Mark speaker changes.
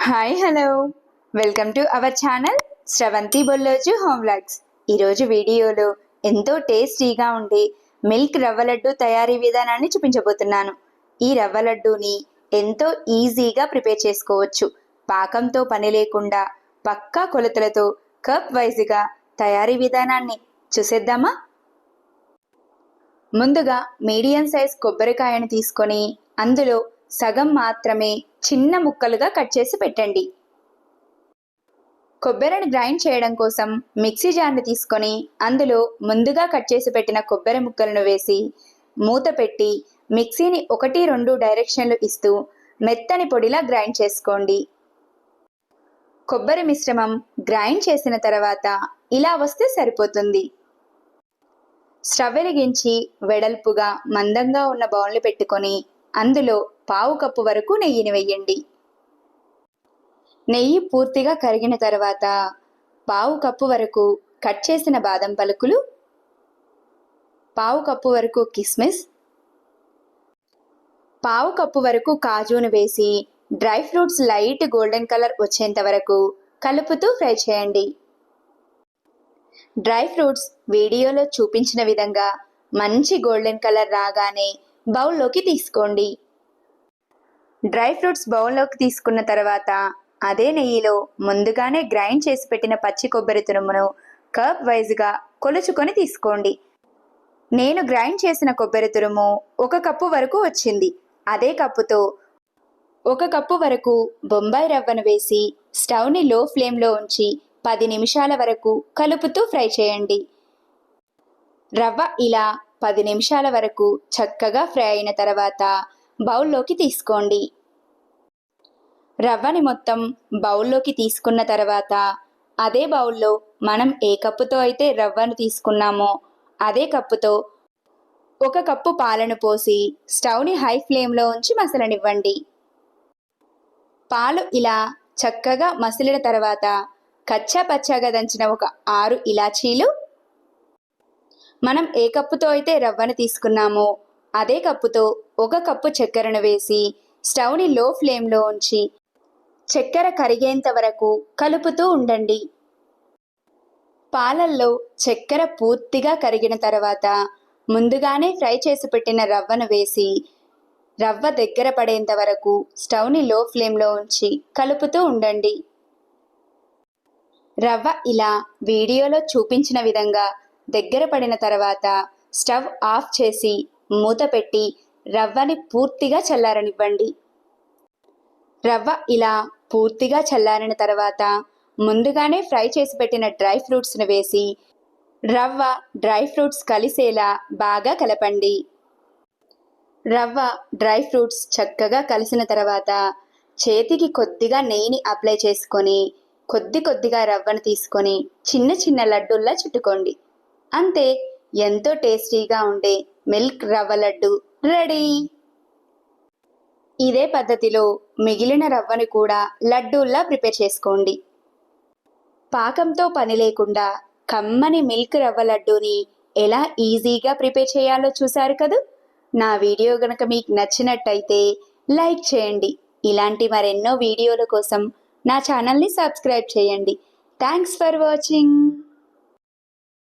Speaker 1: Hi hello welcome to our channel Sravanthi Bolloju home vlogs ఈరోజు వీడియోలో ఎంతో టేస్టీగా ఉండే మిల్క్ రవ్వ లడ్డు తయారీ విధానాన్ని చూపించబోతున్నాను. ఈ రవ్వ లడ్డూని ఎంతో ఈజీగా ప్రిపేర్ చేసుకోవచ్చు. పాకంతో పని లేకుండా పక్కా కొలతలతో కప్ వైజ్గా తయారీ విధానాన్ని చూసేద్దామా? ముందుగా మీడియం సైజ్ కొబ్బరికాయను తీసుకొని అందులో సగం మాత్రమే చిన్న ముక్కలుగా కట్ చేసి పెట్టండి. కొబ్బరిని గ్రైండ్ చేయడం కోసం మిక్సీ జార్ని తీసుకొని అందులో ముందుగా కట్ చేసి పెట్టిన కొబ్బరి ముక్కలను వేసి మూత పెట్టి మిక్సీని ఒకటి రెండు డైరెక్షన్లు ఇస్తూ మెత్తని పొడిలా గ్రైండ్ చేసుకోండి. కొబ్బరి మిశ్రమం గ్రైండ్ చేసిన తర్వాత ఇలా వస్తే సరిపోతుంది. స్టవ్ వెలిగించి వెడల్పుగా మందంగా ఉన్న బౌల్ని పెట్టుకొని అందులో పావు కప్పు వరకు నెయ్యిని వెయ్యండి. నెయ్యి పూర్తిగా కరిగిన తర్వాత పావు కప్పు వరకు కట్ చేసిన బాదం పలుకులు పావు కప్పు వరకు కిస్మిస్ పావు కప్పు వరకు కాజును వేసి dry fruits light golden colour వచ్చేంత వరకు కలుపుతూ ఫ్రై చేయండి. డ్రై ఫ్రూట్స్ వీడియోలో చూపించిన విధంగా మంచి గోల్డెన్ కలర్ రాగానే బౌల్లోకి తీసుకోండి. డ్రై ఫ్రూట్స్ బౌల్లోకి తీసుకున్న తర్వాత అదే నెయ్యిలో ముందుగానే గ్రైండ్ చేసి పెట్టిన పచ్చి కొబ్బరి తురుమును కప్ వైజ్గా కొలుచుకొని తీసుకోండి. నేను గ్రైండ్ చేసిన కొబ్బరి తురుము ఒక కప్పు వరకు వచ్చింది. అదే కప్పుతో ఒక కప్పు వరకు బొంబాయి రవ్వను వేసి స్టవ్ని లో ఫ్లేమ్లో ఉంచి పది నిమిషాల వరకు కలుపుతూ ఫ్రై చేయండి. రవ్వ ఇలా పది నిమిషాల వరకు చక్కగా ఫ్రై అయిన తర్వాత బౌల్లోకి తీసుకోండి. రవ్వని మొత్తం బౌల్లోకి తీసుకున్న తర్వాత అదే బౌల్లో మనం ఏ కప్పుతో అయితే రవ్వను తీసుకున్నామో అదే కప్పుతో ఒక కప్పు పాలను పోసి స్టవ్ని హై ఫ్లేమ్లో ఉంచి మసలనివ్వండి. పాలు ఇలా చక్కగా మసిలిన తర్వాత కచ్చా పచ్చాగా దంచిన ఒక ఆరు ఇలాచీలు మనం ఏ కప్పుతో అయితే రవ్వను తీసుకున్నామో అదే కప్పుతో ఒక కప్పు చక్కెరను వేసి స్టవ్ని లో ఫ్లేమ్లో ఉంచి చక్కెర కరిగేంత వరకు కలుపుతూ ఉండండి. పాలల్లో చక్కెర పూర్తిగా కరిగిన తర్వాత ముందుగానే ఫ్రై చేసి పెట్టిన రవ్వను వేసి రవ్వ దగ్గర పడేంత వరకు స్టవ్ని లో ఫ్లేమ్లో ఉంచి కలుపుతూ ఉండండి. రవ్వ ఇలా వీడియోలో చూపించిన విధంగా దగ్గర పడిన తర్వాత స్టవ్ ఆఫ్ చేసి మూత పెట్టి రవ్వని పూర్తిగా చల్లారనివ్వండి. రవ్వ ఇలా పూర్తిగా చల్లారిన తర్వాత ముందుగానే ఫ్రై చేసి పెట్టిన డ్రై ఫ్రూట్స్ను వేసి రవ్వ డ్రై ఫ్రూట్స్ కలిసేలా బాగా కలపండి. రవ్వ డ్రై ఫ్రూట్స్ చక్కగా కలిసిన తర్వాత చేతికి కొద్దిగా నెయ్యిని అప్లై చేసుకొని కొద్ది కొద్దిగా రవ్వను తీసుకొని చిన్న చిన్న లడ్డూల్లా చుట్టుకోండి. అంతే ఎంతో టేస్టీగా ఉండే మిల్క్ రవ్వ లడ్డు రెడీ. ఇదే పద్ధతిలో మిగిలిన రవ్వను కూడా లడ్డూల్లా ప్రిపేర్ చేసుకోండి. పాకంతో పని లేకుండా కమ్మని మిల్క్ రవ్వ లడ్డూని ఎలా ఈజీగా ప్రిపేర్ చేయాలో చూశారు కదూ? నా వీడియో గనక మీకు నచ్చినట్టయితే లైక్ చేయండి. ఇలాంటి మరెన్నో వీడియోల కోసం నా ఛానల్ని సబ్స్క్రైబ్ చేయండి. Thanks for watching.